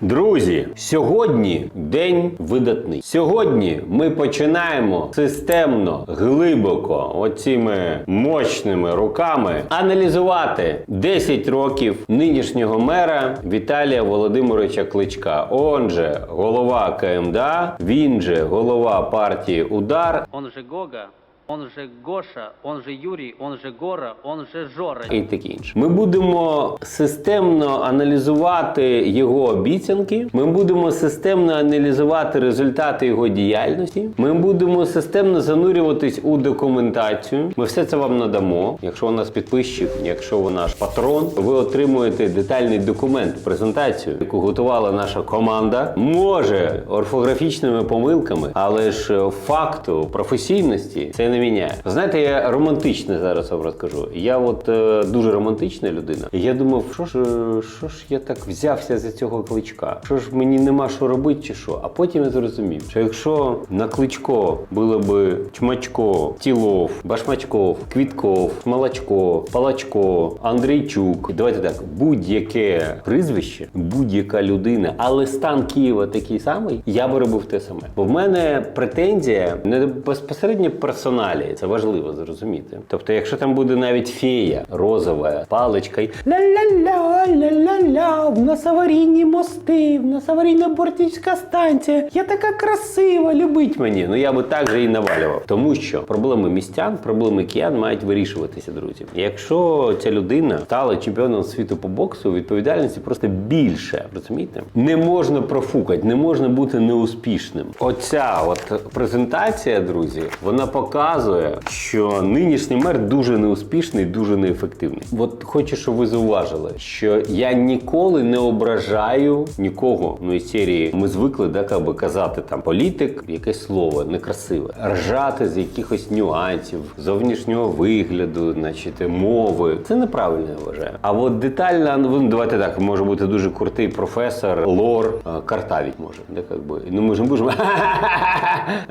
Друзі, сьогодні день видатний. Сьогодні ми починаємо системно, глибоко, оціми мощними руками аналізувати 10 років нинішнього мера Віталія Володимировича Кличка. Он же голова КМДА, він же голова партії Удар Он же Гога, он же Гоша, он же Юрий, он же Гора, он же Жора. і таке інше. Ми будемо системно аналізувати його обіцянки. Ми будемо системно аналізувати результати його діяльності. Ми будемо системно занурюватись у документацію. Ми все це вам надамо. Якщо у нас підписчик, якщо ви наш патрон, ви отримуєте детальний документ, презентацію, яку готувала наша команда. Може орфографічними помилками, але ж факту професійності це не міняє. Знаєте, я романтичне зараз вам розкажу. Я от е, дуже романтична людина. Я думав, що ж, що ж я так взявся за цього кличка? Що ж мені нема що робити, чи що? А потім я зрозумів, що якщо на кличко було би Чмачко, Тілов, Башмачков, Квітков, Смолочко, Палачко, Андрійчук, давайте так, будь-яке прізвище, будь-яка людина, але стан Києва такий самий, я би робив те саме. Бо в мене претензія не безпосередньо персоналі, це важливо зрозуміти. Тобто, якщо там буде навіть фея розова, паличка й ля-ля-ля, ля-ля-ля, в нас аварійні мости, в нас аварійна бортівська станція. Я така красива, любить мені. Ну я би так же і навалював. Тому що проблеми містян, проблеми киян мають вирішуватися, друзі. Якщо ця людина стала чемпіоном світу по боксу, відповідальності просто більше. Розумієте? Не можна профукати, не можна бути неуспішним. Оця от презентація, друзі, вона показує, що нинішній мер дуже неуспішний, дуже неефективний. От хочу, щоб ви зауважили, що я ніколи не ображаю нікого. Ну із серії ми звикли да, как би, казати там політик, якесь слово некрасиве, ржати з якихось нюансів, зовнішнього вигляду, значить, мови. Це неправильно я вважаю. А от детальна, ну давайте так, може бути дуже крутий професор, лор, е, картавить може. Да, би. Ну ми ж не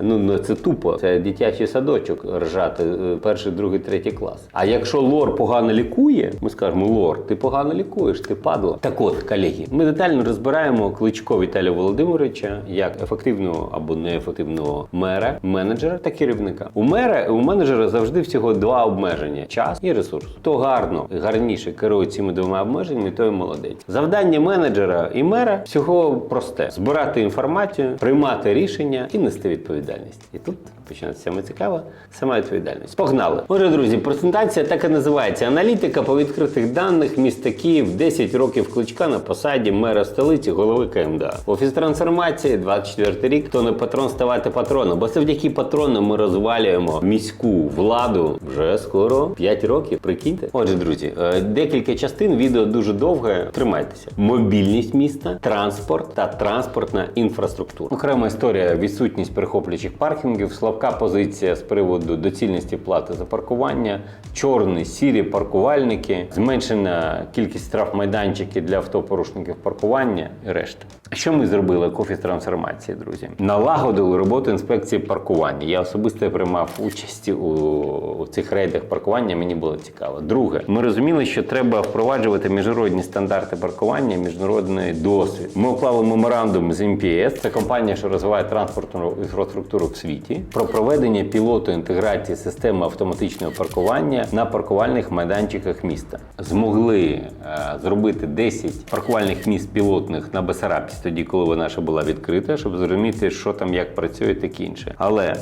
ну, ну це тупо. Це дитячий садочок ржати е, перший, другий, третій клас. А якщо лор погано лікує, ми скажемо, лор, ти погано лікуєш, ти падла. Так от, колеги, ми детально розбираємо кличко Віталія Володимировича як ефективного або неефективного мера, менеджера та керівника. У мера у менеджера завжди всього два обмеження: час і ресурс. Хто гарно гарніше керує цими двома обмеженнями, той молодець. Завдання менеджера і мера всього просте: збирати інформацію, приймати рішення і нести відповідальність. І тут починається саме цікаво, сама відповідальність. Погнали. Отже, друзі, презентація так і називається Аналітика по відкритих даних міста Київ 10 років кличка на посаді мера столиці, голови КМДА. Офіс трансформації 24 рік. Хто не патрон, ставати патроном. Бо завдяки патронам ми розвалюємо міську владу вже скоро 5 років. Прикиньте. Отже, друзі, е, декілька частин. Відео дуже довге. Тримайтеся. Мобільність міста, транспорт та транспортна інфраструктура. Окрема історія відсутність перехоплюючих паркінгів, слабка позиція з приводу доцільності плати за паркування, чорні, сірі паркувальники, зменшена кількість штрафмайданчиків для автопорушників паркування і решта. Що ми зробили офіс трансформації, друзі? Налагодили роботу інспекції паркування. Я особисто приймав участь у, цих рейдах паркування. Мені було цікаво. Друге, ми розуміли, що треба впроваджувати міжнародні стандарти паркування, міжнародний досвід. Ми уклали меморандум з MPS, це компанія, що розвиває транспортну інфраструктуру в світі, про проведення пілоту інтеграції системи автоматичного паркування на паркувальних майданчиках міста. Змогли е, зробити 10 паркувальних місць пілотних на Бесарабці, тоді, коли вона ще була відкрита, щоб зрозуміти, що там як працює, таке інше. Але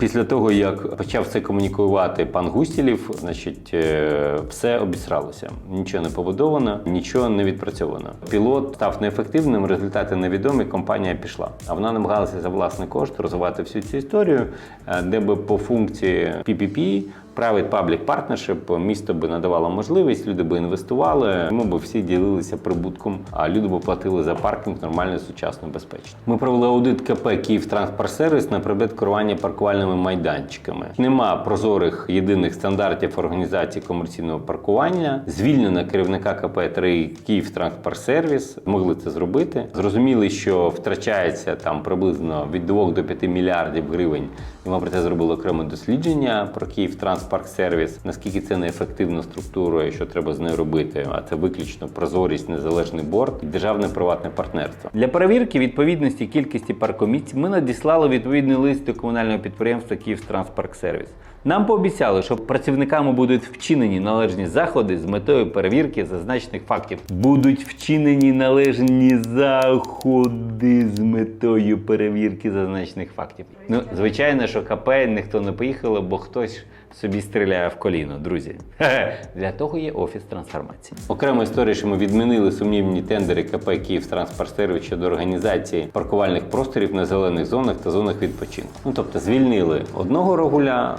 Після того, як почав це комунікувати пан Густілів, значить, е, все обісралося. Нічого не побудовано, нічого не відпрацьовано. Пілот став неефективним, результати невідомі. Компанія пішла. А вона намагалася за власний кошт розвивати всю цю історію, е, де би по функції PPP Private Public Partnership місто би надавало можливість, люди би інвестували, ми б всі ділилися прибутком, а люди б платили за паркінг нормально, сучасно, безпечно. Ми провели аудит КП «Київтранспортсервіс» на предмет керування паркувальними майданчиками. Нема прозорих єдиних стандартів організації комерційного паркування. Звільнено керівника КП 3 «Київтранспортсервіс». Могли це зробити. Зрозуміли, що втрачається там приблизно від 2 до 5 мільярдів гривень. І ми про це зробили окреме дослідження про Київ Київтранспорт Транспарк Сервіс, наскільки це неефективна структура і що треба з нею робити. А це виключно прозорість, незалежний борт і державне приватне партнерство. Для перевірки відповідності кількості паркомісць ми надіслали відповідний лист до комунального підприємства Київтранспарк Сервіс. Нам пообіцяли, що працівниками будуть вчинені належні заходи з метою перевірки зазначених фактів. Будуть вчинені належні заходи з метою перевірки зазначених фактів. Ну, звичайно, що КП ніхто не поїхало, бо хтось собі стріляє в коліно, друзі. Для того є офіс трансформації. Окрема історія, що ми відмінили сумнівні тендери КП «Київтранспортсервіс» щодо організації паркувальних просторів на зелених зонах та зонах відпочинку. Ну тобто звільнили одного регуля,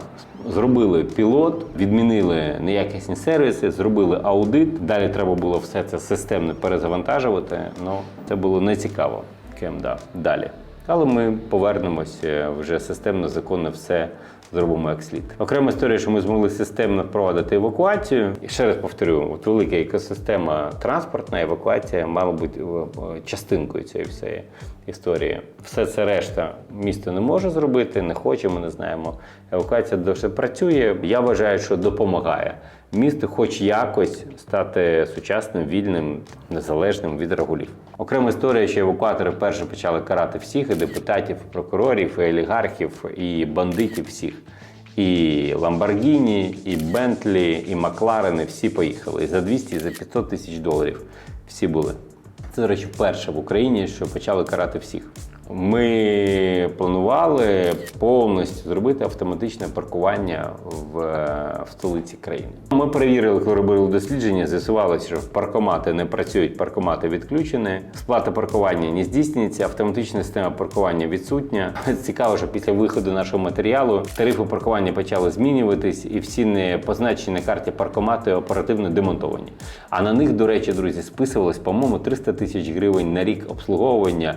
зробили пілот, відмінили неякісні сервіси, зробили аудит. Далі треба було все це системно перезавантажувати. Ну це було нецікаво. Ким да далі. Але ми повернемося вже системно, законно все зробимо як слід. Окрема історія, що ми змогли системно проводити евакуацію. І ще раз повторю, от велика екосистема транспортна евакуація мала бути е, частинкою цієї всієї історії. Все це решта місто не може зробити, не хоче, ми не знаємо. Евакуація довше працює. Я вважаю, що допомагає місту, хоч якось стати сучасним, вільним, незалежним від регулів. Окрема історія, що евакуатори вперше почали карати всіх і депутатів, і прокурорів, і олігархів, і бандитів всіх. І Ламборгіні, і Бентлі, і Макларени всі поїхали. І за 200, і за 500 тисяч доларів всі були. Це, до речі, вперше в Україні, що почали карати всіх. Ми планували повністю зробити автоматичне паркування в, в столиці країни. Ми перевірили, коли робили дослідження, з'ясувалося, що паркомати не працюють, паркомати відключені, сплата паркування не здійснюється, автоматична система паркування відсутня. Цікаво, що після виходу нашого матеріалу тарифи паркування почали змінюватись, і всі не позначені на карті паркомати оперативно демонтовані. А на них, до речі, друзі, списувалось, по-моєму, 300 тисяч гривень на рік обслуговування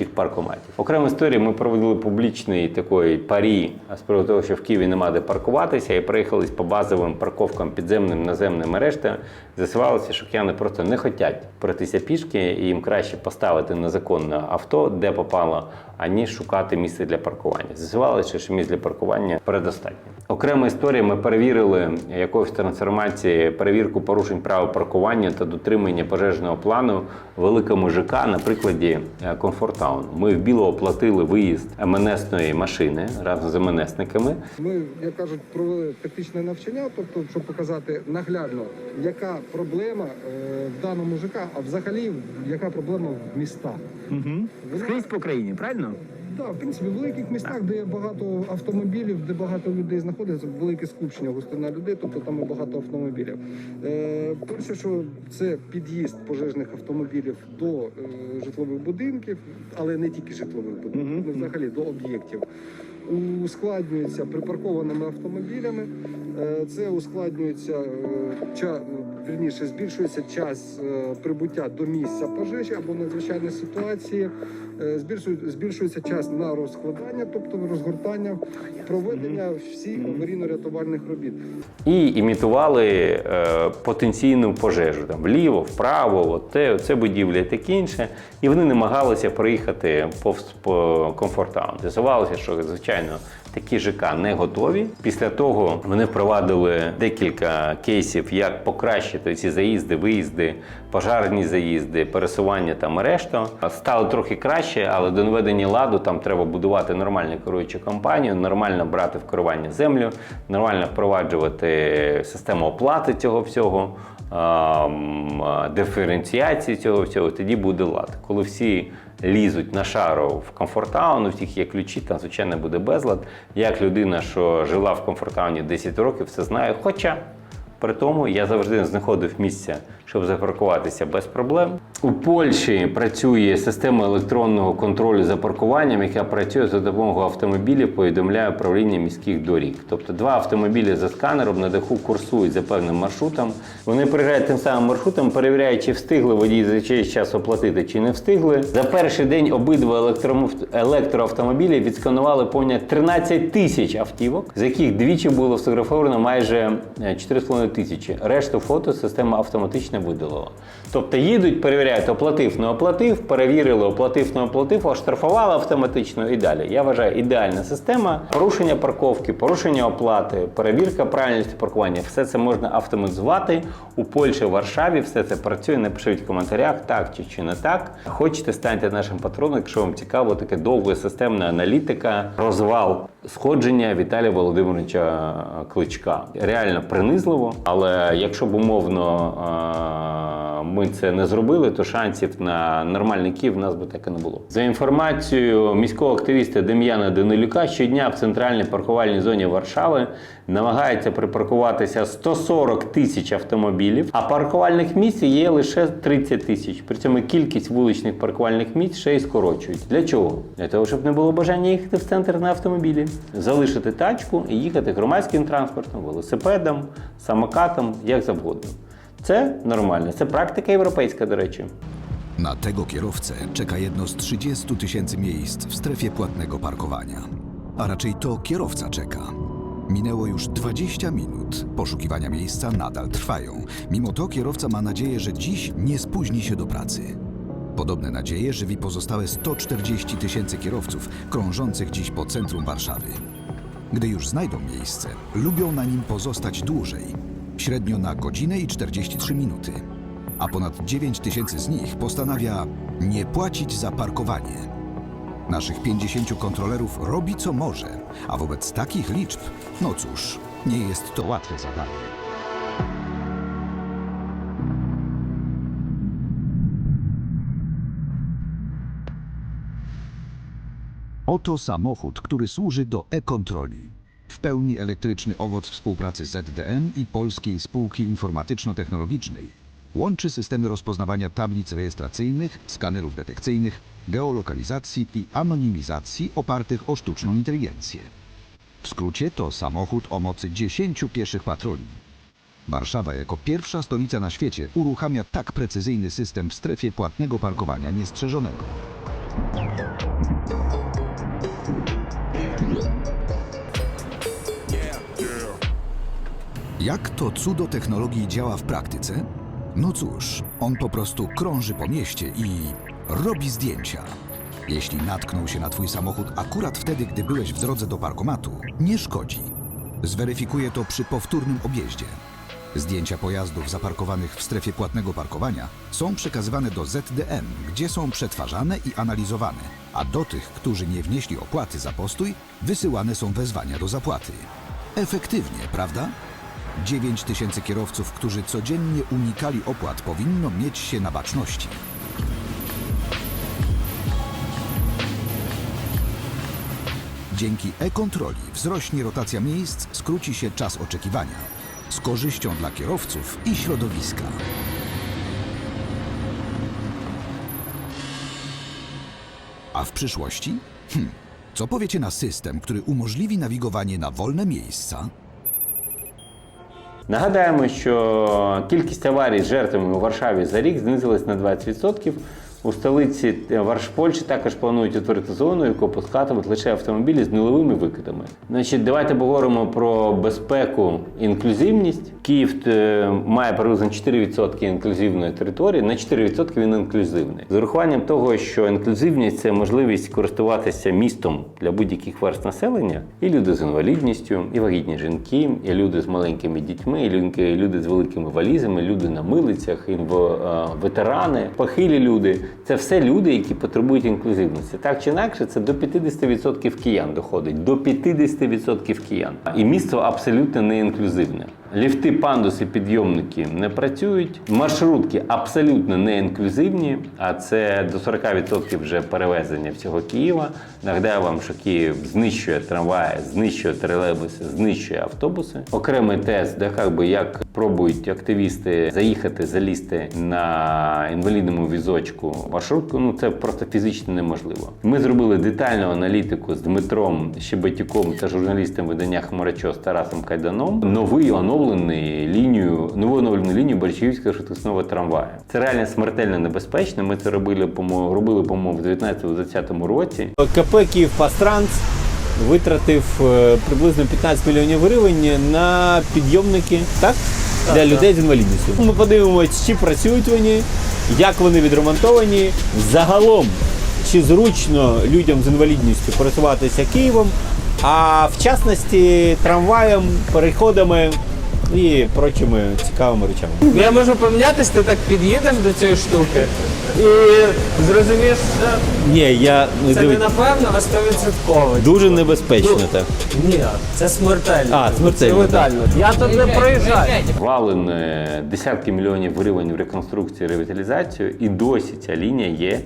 непрацюючих паркоматів. Окрема історія, ми проводили публічний такий парі з приводу того, що в Києві нема де паркуватися, і проїхались по базовим парковкам підземним, наземним решта. З'ясувалося, що кияни просто не хочуть пройтися пішки, і їм краще поставити незаконне авто, де попало, аніж шукати місце для паркування. З'ясувалося, що місць для паркування передостатньо. Окрема історія, ми перевірили якоїсь трансформації перевірку порушень права паркування та дотримання пожежного плану великому ЖК на прикладі е, Комфортаун. Ми в білого платили виїзд МНСної машини разом з МНСниками. Ми, як кажуть, провели тактичне навчання, тобто, щоб показати наглядно, яка проблема е, в даному ЖК, а взагалі яка проблема в містах. Угу. Вона- Скрізь по країні, правильно? Так, в принципі, в великих містах, де багато автомобілів, де багато людей знаходиться, велике скупчення, густина людей, тобто там і багато автомобілів. Е, перше, що це під'їзд пожежних автомобілів до е, житлових будинків, але не тільки житлових будинків, ну, взагалі до об'єктів. Ускладнюється припаркованими автомобілями. Е, Це ускладнюється е, ча, вірніше, збільшується час е, прибуття до місця пожежі або надзвичайної ситуації. Е, збільшується час на розкладання, тобто розгортання, проведення всіх аварійно-рятувальних робіт. і імітували е, потенційну пожежу там вліво, вправо, от те, це будівля таке інше. І вони намагалися проїхати повз по комфортаун. З'ясувалося, що звичайно такі ЖК не готові. Після того вони впровадили декілька кейсів, як покращити ці заїзди, виїзди, пожарні заїзди, пересування там решта. Стало трохи краще, але до наведення ладу там треба будувати нормальну керуючу компанію, нормально брати в керування землю, нормально впроваджувати систему оплати цього всього, диференціації цього всього. Тоді буде лад. Коли всі лізуть на шару в комфортаун, у всіх є ключі, там звичайно буде безлад. Як людина, що жила в комфортауні 10 років, все знає. Хоча при тому я завжди знаходив місця, щоб запаркуватися без проблем. У Польщі працює система електронного контролю за паркуванням, яка працює за допомогою автомобілів, повідомляє управління міських доріг. Тобто два автомобілі за сканером на даху курсують за певним маршрутом. Вони приїжджають тим самим маршрутом, перевіряють, чи встигли водії за чийсь час оплатити, чи не встигли. За перший день обидва електроавтомобілі відсканували понад 13 тисяч автівок, з яких двічі було сфотографовано майже е, 4,5 тисячі. Решту фото система автоматично видалило. Тобто їдуть, перевіряють, оплатив, не оплатив, перевірили, оплатив, не оплатив, оштрафували автоматично і далі. Я вважаю, ідеальна система. Порушення парковки, порушення оплати, перевірка правильності паркування. Все це можна автоматизувати. У Польщі, в Варшаві все це працює. Напишіть в коментарях, так чи, чи не так. Хочете, станьте нашим патроном, якщо вам цікаво, таке довге системна аналітика, розвал сходження Віталія Володимировича Кличка. Реально принизливо, але якщо б умовно ми це не зробили, то шансів на нормальний Київ в нас би так і не було. За інформацією міського активіста Дем'яна Данилюка, щодня в центральній паркувальній зоні Варшави намагається припаркуватися 140 тисяч автомобілів, а паркувальних місць є лише 30 тисяч. При цьому кількість вуличних паркувальних місць ще й скорочують. Для чого? Для того, щоб не було бажання їхати в центр на автомобілі, залишити тачку і їхати громадським транспортом, велосипедом, самокатом, як завгодно. Це нормально. Це практика європейська, до rечі. Na tego kierowcę czeka jedno z 30 tysięcy miejsc w strefie płatnego parkowania. A raczej to kierowca czeka. Minęło już 20 minut. Poszukiwania miejsca nadal trwają. Mimo to kierowca ma nadzieję, że dziś nie spóźni się do pracy. Podobne nadzieje żywi pozostałe 140 tysięcy kierowców krążących dziś po centrum Warszawy. Gdy już znajdą miejsce, lubią na nim pozostać dłużej, średnio na godzinę i 43 minuty. A ponad 9 tysięcy z nich postanawia nie płacić za parkowanie. Naszych 50 kontrolerów robi co może, a wobec takich liczb, no cóż, nie jest to łatwe zadanie. Oto samochód, który służy do e-kontroli. W pełni elektryczny owoc współpracy ZDM i Polskiej Spółki Informatyczno-Technologicznej. Łączy systemy rozpoznawania tablic rejestracyjnych, skanerów detekcyjnych, geolokalizacji i anonimizacji opartych o sztuczną inteligencję. W skrócie to samochód o mocy 10 pieszych patroli. Warszawa jako pierwsza stolica na świecie uruchamia tak precyzyjny system w strefie płatnego parkowania niestrzeżonego. Jak to cudo technologii działa w praktyce? No cóż, on po prostu krąży po mieście i robi zdjęcia. Jeśli natknął się na twój samochód akurat wtedy, gdy byłeś w drodze do parkomatu, nie szkodzi. Zweryfikuje to przy powtórnym objeździe. Zdjęcia pojazdów zaparkowanych w strefie płatnego parkowania są przekazywane do ZDM, gdzie są przetwarzane i analizowane, a do tych, którzy nie wnieśli opłaty za postój, wysyłane są wezwania do zapłaty. Efektywnie, prawda? 9 tysięcy kierowców, którzy codziennie unikali opłat, powinno mieć się na baczności. Dzięki e-kontroli wzrośnie rotacja miejsc, skróci się czas oczekiwania. Z korzyścią dla kierowców i środowiska. A w przyszłości? Hm, co powiecie na system, który umożliwi nawigowanie na wolne miejsca? Нагадаємо, що кількість аварій з жертвами у Варшаві за рік знизилась на 20%. У столиці Варш Польщі також планують утворити зону, яку пускатимуть лише автомобілі з нульовими викидами. Значить, давайте поговоримо про безпеку і інклюзивність. Київ е, має приблизно 4% інклюзивної території. На 4% він інклюзивний. З урахуванням того, що інклюзивність це можливість користуватися містом для будь-яких верст населення, і люди з інвалідністю, і вагітні жінки, і люди з маленькими дітьми, і люди- з великими валізами, люди на милицях, інво, е, ветерани, похилі люди. Це все люди, які потребують інклюзивності. Так чи інакше, це до 50% киян доходить. До 50% киян. І місто абсолютно не інклюзивне. Ліфти, пандуси, підйомники не працюють. Маршрутки абсолютно не інклюзивні, а це до 40% вже перевезення всього Києва. Нагадаю вам, що Київ знищує трамваї, знищує тролейбуси, знищує автобуси. Окремий тест, де як би як пробують активісти заїхати, залізти на інвалідному візочку маршрутку. Ну це просто фізично неможливо. Ми зробили детальну аналітику з Дмитром Щебетюком та журналістом видання Хмарачо з Тарасом Кайданом. Новий оновлений лінію, нову оновлену лінію Борщівського швидкісного трамваю. Це реально смертельно небезпечно. Ми це робили по робили по-моєму в 19-20 році. КП Київпастранс витратив е, приблизно 15 мільйонів гривень на підйомники. Так? для людей з інвалідністю. Ми подивимося, чи працюють вони, як вони відремонтовані. Загалом, чи зручно людям з інвалідністю пересуватися Києвом, а в частності трамваєм, переходами і прочими цікавими речами. Я можу помінятись, ти так під'їдеш до цієї штуки і зрозумієш, що Ні, я ну, це не дивись, напевно, а стовідсотково. дуже небезпечно так. Ні, це смертельно. А, смертельно, Це летально. Я тут не проїжджаю. Валено десятки мільйонів гривень в реконструкцію і ревіталізацію, і досі ця лінія є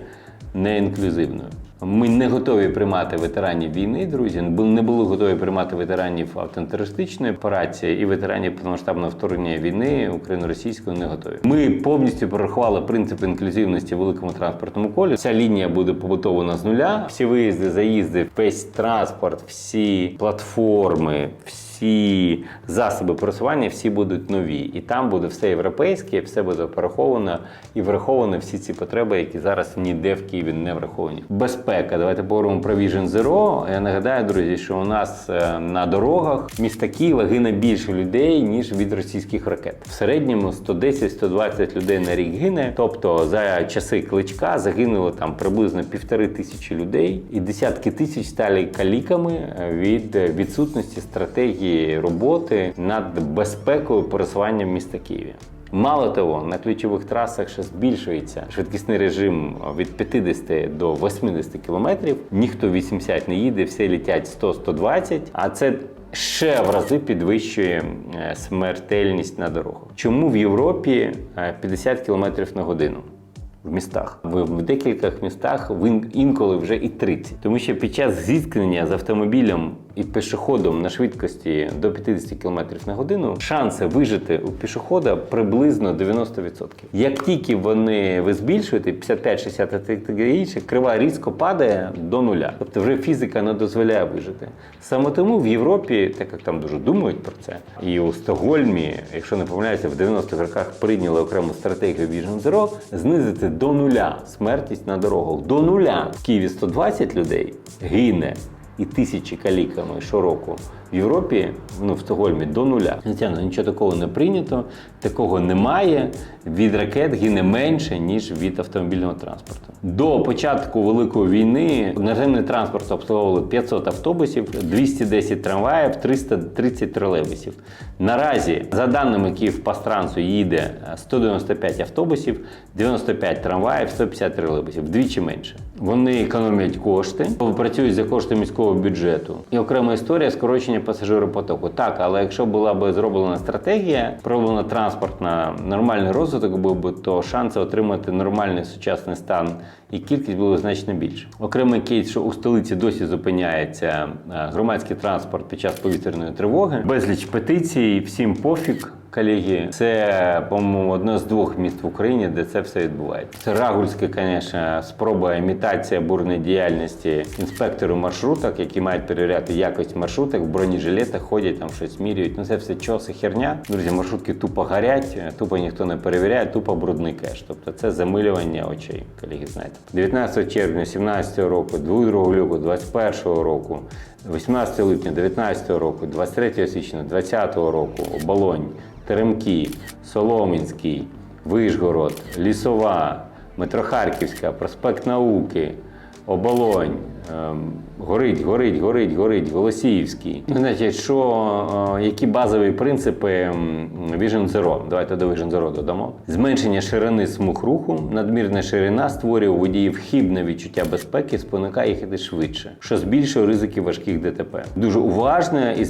неінклюзивною. Ми не готові приймати ветеранів війни, друзі. Не були готові приймати ветеранів автотерористичної операції і ветеранів повномасштабного вторгнення війни україно-російської не готові. Ми повністю прорахували принцип інклюзивності в великому транспортному колі. Ця лінія буде побутована з нуля. Всі виїзди, заїзди, весь транспорт, всі платформи, всі засоби пересування, всі будуть нові. І там буде все європейське, все буде пораховано і враховано всі ці потреби, які зараз ніде в Києві не враховані. Безпека. Давайте поговоримо про Vision Zero. Я нагадаю, друзі, що у нас е, на дорогах міста Києва гине більше людей ніж від російських ракет. В середньому 110-120 людей на рік гине. Тобто за часи кличка загинуло там приблизно півтори тисячі людей, і десятки тисяч стали каліками е, від відсутності стратегії роботи над безпекою пересування в міста Києві. Мало того, на ключових трасах ще збільшується швидкісний режим від 50 до 80 кілометрів. Ніхто 80 не їде, всі літять 100-120, а це ще в рази підвищує е, смертельність на дорогах. Чому в Європі е, 50 кілометрів на годину? В містах. В, декількох містах інколи вже і 30. Тому що під час зіткнення з автомобілем і пішоходом на швидкості до 50 км на годину шанси вижити у пішохода приблизно 90%. Як тільки вони ви збільшуєте 55, 60 таке інше, крива різко падає до нуля. Тобто вже фізика не дозволяє вижити. Саме тому в Європі, так як там дуже думають про це, і у Стокгольмі, якщо не помиляюся, в 90-х роках прийняли окрему стратегію Vision Zero, знизити до нуля смертність на дорогах. До нуля. В Києві 120 людей гине і тисячі каліками щороку. В Європі, ну в Стокгольмі, до нуля. Звичайно, нічого такого не прийнято, такого немає. Від ракет гине менше, ніж від автомобільного транспорту. До початку Великої війни наземний транспорт обслуговували 500 автобусів, 210 трамваїв, 330 тролейбусів. Наразі, за даними Київпастрансу, їде 195 автобусів, 95 трамваїв, 150 тролейбусів, вдвічі менше. Вони економлять кошти, працюють за кошти міського бюджету. І окрема історія скорочення пасажиропотоку. Так, але якщо була б зроблена стратегія, проявлена транспортна, нормальний розвиток був би, то шанси отримати нормальний сучасний стан і кількість було значно більше. Окремий кейс, що у столиці досі зупиняється е, громадський транспорт під час повітряної тривоги. Безліч петицій, всім пофіг. Колеги, це, по-моєму, одне з двох міст в Україні, де це все відбувається. Це Рагульське, звісно, спроба імітація бурної діяльності інспекторів маршруток, які мають перевіряти якість маршруток, в бронежилетах ходять, там щось міряють. Ну це все чоси херня. Друзі, маршрутки тупо горять, тупо ніхто не перевіряє, тупо брудний кеш. Тобто це замилювання очей, колеги, знаєте. 19 червня 17 року, 2 року, 21 року, 18 липня 19 року, 23 січня 20 року, Оболонь, Теремки, Соломінський, Вишгород, Лісова, Метрохарківська, Проспект Науки, Оболонь, горить, горить, горить, горить, Голосіївський. Значить, що, е, які базові принципи Vision Zero? Давайте до Vision Zero додамо. Зменшення ширини смуг руху, надмірна ширина створює у водіїв хибне відчуття безпеки, спонукає їх іти швидше, що збільшує ризики важких ДТП. Дуже уважно і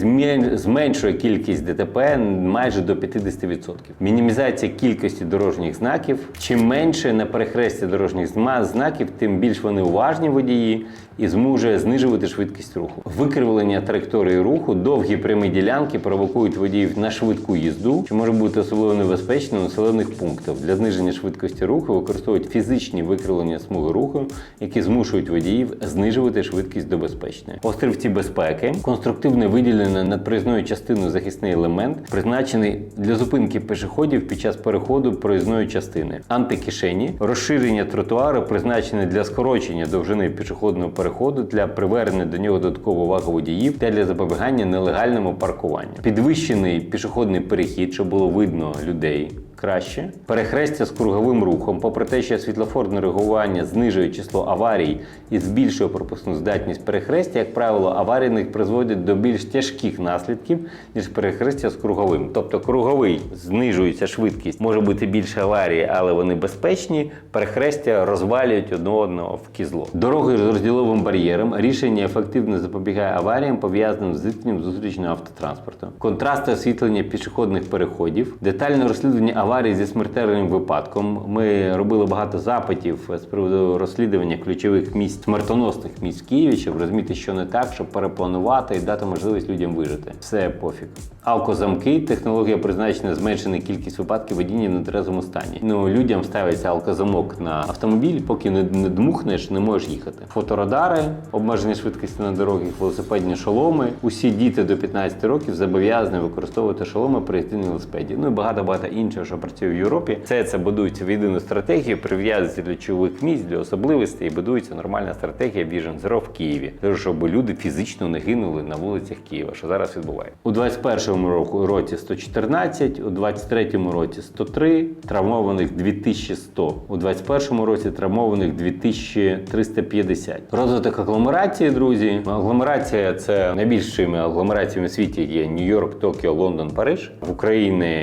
зменшує кількість ДТП майже до 50%. Мінімізація кількості дорожніх знаків. Чим менше на перехресті дорожніх знаків, тим більш вони уважні водії і зможе знижувати швидкість руху. Викривлення траєкторії руху, довгі прямі ділянки провокують водіїв на швидку їзду, що може бути особливо небезпечно населених пунктах. Для зниження швидкості руху використовують фізичні викривлення смуги руху, які змушують водіїв знижувати швидкість до безпечної. Острівці безпеки, конструктивне виділення над проїзною частиною захисний елемент, призначений для зупинки пішоходів під час переходу проїзної частини, антикишені, розширення тротуару, призначене для скорочення довжини довжини пішохідного переходу для привернення до нього додаткової уваги водіїв та для запобігання нелегальному паркуванню. Підвищений пішохідний перехід, щоб було видно людей. Краще перехрестя з круговим рухом, попри те, що світлофорне реагування знижує число аварій і збільшує пропускну здатність перехрестя, як правило, аварії не призводять до більш тяжких наслідків, ніж перехрестя з круговим. Тобто круговий знижується швидкість, може бути більше аварії, але вони безпечні. Перехрестя розвалюють одне одного в кізло. Дороги з розділовим бар'єром рішення ефективно запобігає аваріям, пов'язаним з зіткненням зустрічного автотранспорту. Контрасти освітлення пішохідних переходів, детальне розслідування аварій зі смертельним випадком. Ми робили багато запитів з приводу розслідування ключових місць, смертоносних місць в Києві, щоб розуміти, що не так, щоб перепланувати і дати можливість людям вижити. Все пофіг. Алкозамки технологія призначена зменшити кількість випадків водіння в нетрезвому стані. Ну людям ставиться алкозамок на автомобіль, поки не, не дмухнеш, не можеш їхати. Фоторадари, обмеження швидкості на дорогах, велосипедні шоломи. Усі діти до 15 років зобов'язані використовувати шоломи при на велосипеді. Ну і багато багато іншого, що працює в Європі. Все це будується в єдину стратегію, прив'язується для ключових місць, для особливостей, і будується нормальна стратегія Vision Zero в Києві, щоб люди фізично не гинули на вулицях Києва, що зараз відбувається. У 21-му року році 114, у 23-му році 103, травмованих 2100, у 21-му році травмованих 2350. Розвиток агломерації, друзі. Агломерація це найбільшими агломераціями в світі є Нью-Йорк, Токіо, Лондон, Париж. В Україні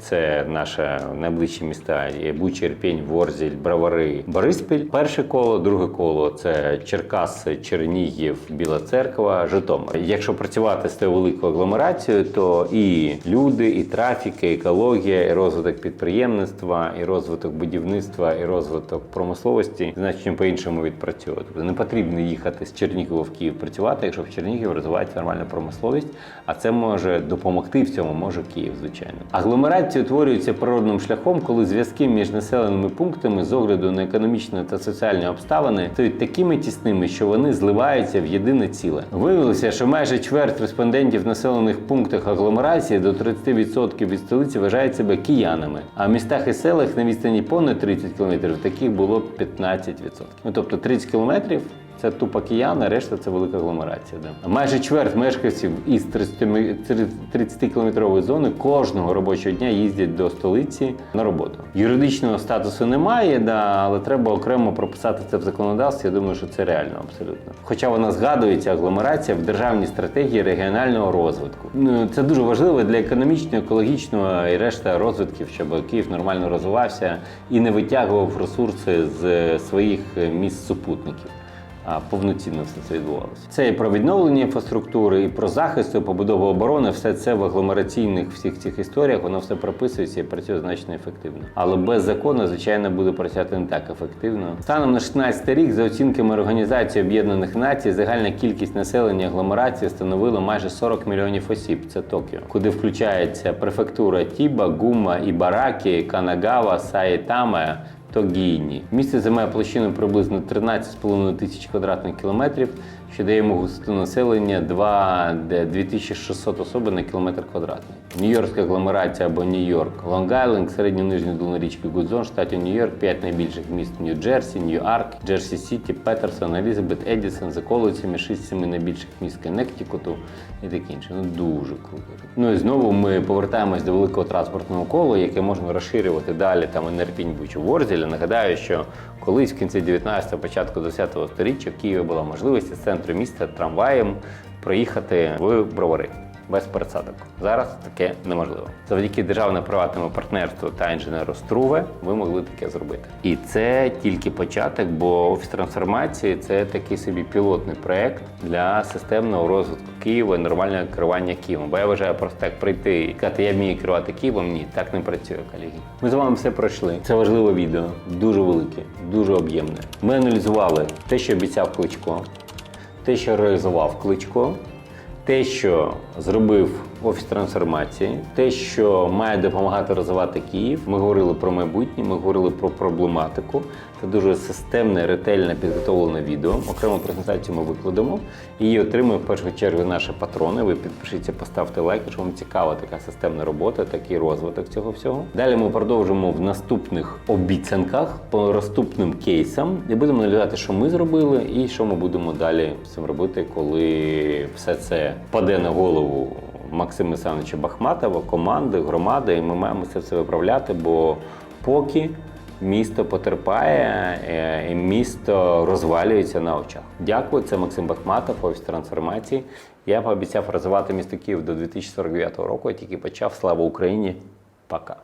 це наші найближчі міста є Буча, Ірпінь, Ворзіль, Бровари, Бориспіль. Перше коло, друге коло це Черкаси, Чернігів, Біла Церква, Житомир. Якщо працювати з тою великою агломерацією, то і люди, і трафіки, і екологія, і розвиток підприємництва, і розвиток будівництва, і розвиток промисловості значно по-іншому відпрацьовує. Тобто не потрібно їхати з Чернігова в Київ працювати, якщо в Чернігові розвивається нормальна промисловість, а це може допомогти в цьому може Київ, звичайно. Агломерації утворюються природним шляхом, коли зв'язки між населеними пунктами з огляду на економічні та соціальні обставини стають такими тісними, що вони зливаються в єдине ціле. Виявилося, що майже чверть респондентів в населених пунктах агломерації до 30% від столиці вважають себе киянами, а в містах і селах на відстані понад 30 кілометрів таких було 15%. Ну тобто 30 кілометрів. Це тупо кияни, решта це велика агломерація. Да. Майже чверть мешканців із 30-кілометрової зони кожного робочого дня їздять до столиці на роботу. Юридичного статусу немає, да, але треба окремо прописати це в законодавстві. Я думаю, що це реально абсолютно. Хоча вона згадується агломерація в державній стратегії регіонального розвитку. Ну, Це дуже важливо для економічного, екологічного і решта розвитків, щоб Київ нормально розвивався і не витягував ресурси з своїх міст супутників повноцінно все це відбувалося. Це і про відновлення інфраструктури, і про захист, і побудову оборони. Все це в агломераційних всіх цих історіях воно все прописується і працює значно ефективно. Але без закону, звичайно, буде працювати не так ефективно. Станом на 16 рік, за оцінками Організації Об'єднаних Націй, загальна кількість населення агломерації становила майже 40 мільйонів осіб. Це Токіо, куди включається префектура Тіба, Гума, Ібаракі, Канагава, Саїтама. Тогійні. Місце займає площину приблизно 13,5 тисяч квадратних кілометрів, що дає йому густоту населення 2, де 2600 особи на кілометр квадратний. Нью-Йоркська агломерація або Нью-Йорк, Лонг-Айленд, середньо нижню долину річки Гудзон, штаті Нью-Йорк, 5 найбільших міст Нью-Джерсі, Нью-Арк, Джерсі-Сіті, Петерсон, Елізабет, Едісон, за околицями 6-7 найбільших міст Коннектикуту і таке інше. Ну дуже круто. Ну і знову ми повертаємось до великого транспортного кола, яке можна розширювати далі там Ірпінь, Бучу, Ворзіль. Нагадаю, що колись в кінці 19-го, початку 20-го століття в Києві була можливість з центру міста трамваєм проїхати в Бровари. Без пересадок. Зараз таке неможливо. Завдяки державно-приватному партнерству та інженеру Струве ви могли таке зробити. І це тільки початок, бо офіс трансформації це такий собі пілотний проект для системного розвитку Києва і нормального керування Києвом. Бо я вважаю, просто так прийти і сказати, я вмію керувати Києвом. Ні, так не працює, колеги. Ми з вами все пройшли. Це важливе відео, дуже велике, дуже об'ємне. Ми аналізували те, що обіцяв Кличко, те, що реалізував Кличко те, що зробив офіс трансформації, те, що має допомагати розвивати Київ. Ми говорили про майбутнє, ми говорили про проблематику. Це дуже системне, ретельно підготовлене відео. Окрему презентацію ми викладемо. Її отримують в першу чергу наші патрони. Ви підпишіться, поставте лайк, якщо вам цікава така системна робота, такий розвиток цього всього. Далі ми продовжимо в наступних обіцянках по наступним кейсам і будемо аналізувати, що ми зробили, і що ми будемо далі з цим робити, коли все це паде на голову Максима Олександровича Бахматова, команди, громади, і ми маємо це все виправляти, бо поки місто потерпає е, і місто розвалюється на очах. Дякую, це Максим Бахматов, офіс трансформації. Я пообіцяв розвивати місто Київ до 2049 року. Я тільки почав. Слава Україні! Пока.